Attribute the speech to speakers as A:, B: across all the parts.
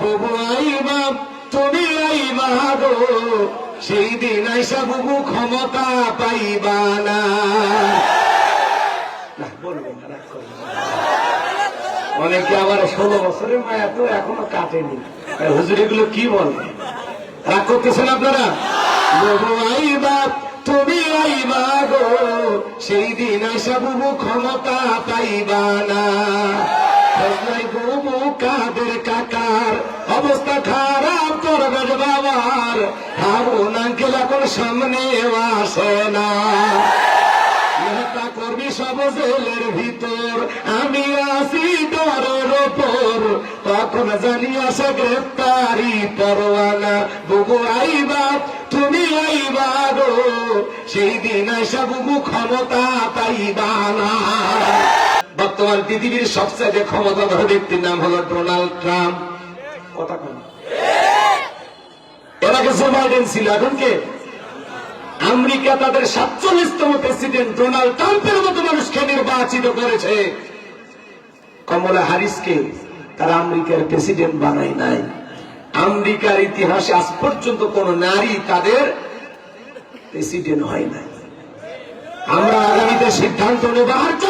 A: বুবু আইবা তুমি আইবা গো সেই দিন আইসা বুবু ক্ষমতা পাইবা না। অনেকে আবার ষোলো বছরের মায়া তো এখনও কাটেনি। হুজুর, এগুলো কি বলবে রাগ করতেছেন আপনারা? তুমি আইবা গো সেই দিন আইসা বুবু ক্ষমতা পাইবা না। কাদের কাকার? অবস্থা খারাপ করবে রে বাবার। হারুন আঙ্কেল এখন সামনে আসে না। নেতা সব জেলের ভিতর। আমি আসি ডরের ওপর। তখন জানি আসে গ্রেপ্তারি পরোয়ানা। বুবু আইবা, তুমি আইবা গো। সেই দিন আইসা বুবু ক্ষমতা পাইবা না। বর্তমান পৃথিবীর সবচেয়ে ক্ষমতাধর ব্যক্তির নাম হলো ডোনাল্ড ট্রাম্প। কথা জো বাইডেন ছিল এখন কে? আমেরিকা তাদের সাতচল্লিশতম প্রেসিডেন্ট ডোনাল্ড ট্রাম্পের মতো মানুষকে নির্বাচিত করেছে। কমলা হারিসকে তারা আমেরিকার প্রেসিডেন্ট বানায় নাই। আমেরিকার ইতিহাসে আজ পর্যন্ত কোন নারী তাদের প্রেসিডেন্ট হয় নাই। আমরা আগামীতে সিদ্ধান্ত নেব আর যাই হোক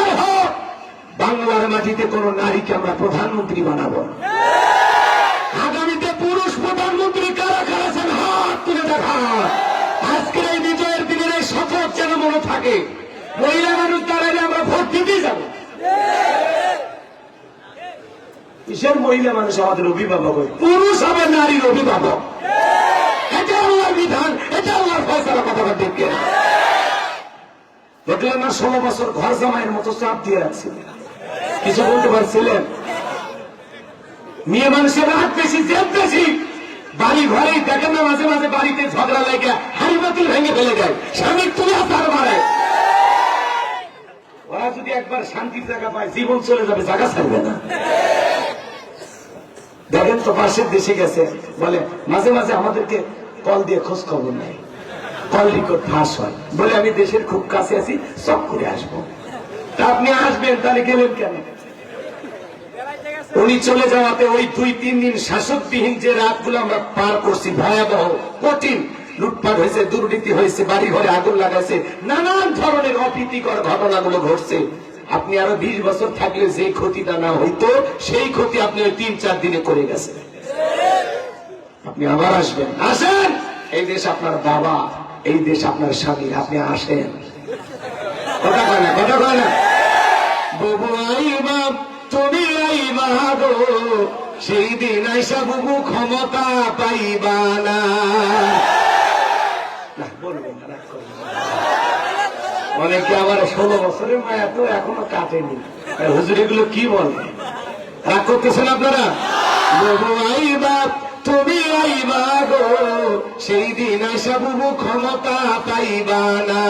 A: বাংলার মাটিতে কোন নারীকে আমরা প্রধানমন্ত্রী বানাবো। আগামীতে পুরুষ প্রধানমন্ত্রী কারা কারা আছেন? হাত তুলে দেখা আজকের এই বিজয়ের দিনের এই শপথ যেন মনে থাকে। মহিলা মানুষ দাঁড়াইলে আমরা ভোট দিতেই যাব। কিসের মহিলা মানুষ আমাদের অভিভাবক? হয়? পুরুষ হবে নারীর অভিভাবক। এটা আল্লাহর বিধান এটা আল্লাহর ফয়সালা কথা দেখে দেখলেন না ষোলো বছর ঘর জামাইয়ের মতো চাপ দিয়ে রাখছিল কিছু বলতে পারছিলেন? মেয়ে মানুষের রাত বেশি, জেদ বেশি। বাড়ি ঘরেই দেখেন না, মাঝে মাঝে বাড়িতে ঝগড়া লাগে, হাড়ি বাতিল ভেঙে ফেলে যায় স্বামীর তুলে তার মারে। ওরা যদি একবার শান্তির জায়গা পায়, জীবন চলে যাবে, জায়গা ছাড়বে না। দেখেন তো, পাশের দেশে গেছে, বলে, মাঝে মাঝে আমাদেরকে কল দিয়ে খোঁজ খবর নেয়। কল রেকর্ড ফাঁস হয়। বলে, আমি দেশের খুব কাছে আছি সব করে আসব। আপনি আসবেন, তাহলে গেলেন কেন? উনি চলে যাওয়াতে ওই দুই, তিন দিন শাসকবিহীন যে রাতগুলো আমরা পার করছি, ভয়াবহ, কঠিন। লুটপাট হয়েছে, দুর্নীতি হয়েছে বাড়ি ঘরে আগুন লাগাইছে, নানান ধরনের অপ্রীতিকর ঘটনাগুলো ঘটছে। আপনি আরও বিশ বছর থাকলে যে ক্ষতিটা না হইতো, সেই ক্ষতি আপনি ওই তিন, চার দিনে করে গেছেন। আপনি আবার আসবেন। আসেন! এই দেশ আপনার বাবা, এই দেশ আপনার স্বামী, আপনি আসেন। কথা কয় না, কথা কয় না। বুবু আইবা তুমি আইবা গো, সেই দিন আইসা বুবু ক্ষমতা পাইবা না। অনেকে আবার ষোলো বছরের মায়া তো এখনও কাটেনি। হুজুর, এগুলো কি বলবে রাগ করতেছেন আপনারা? তুমি আইবা গো, সেই দিন আইসা বুবু ক্ষমতা পাইবা না।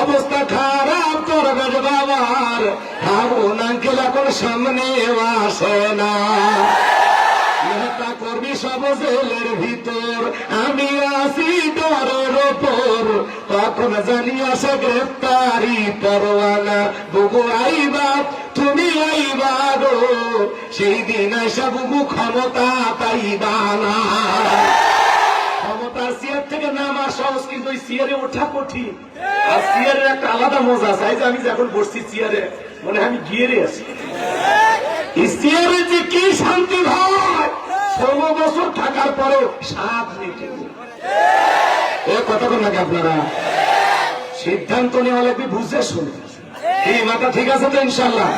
A: অবস্থা খারাপ করবে রে বাবার। হারুন আঙ্কেল এখন সামনে আসে না। নেতা কর্মী সব জেলের ভিতর, আমি আসি ডরের ওপর। তখন জানি আসে গ্রেপ্তারি পরোয়ানা। বুবু আইবা, তুমি আইবা গো। সেই দিন আইসা বুবু ক্ষমতা পাইবা না। সহজ কিন্তু ওই চেয়ারে ওঠা কঠিন। আর চেয়ারের একটা আলাদা মজা আছে। যে আমি যখন বসছি চেয়ারে মনে হয় আমি গিয়ারে আছি। যে কি শান্তি ভাই! ষোলো বছর থাকার পরেও সাত মিনিটে এ কথা বল নাকি আপনারা? সিদ্ধান্ত নেওয়া লাগবে বুঝে শুনে। এই মাথা ঠিক আছে তো ইনশাল্লাহ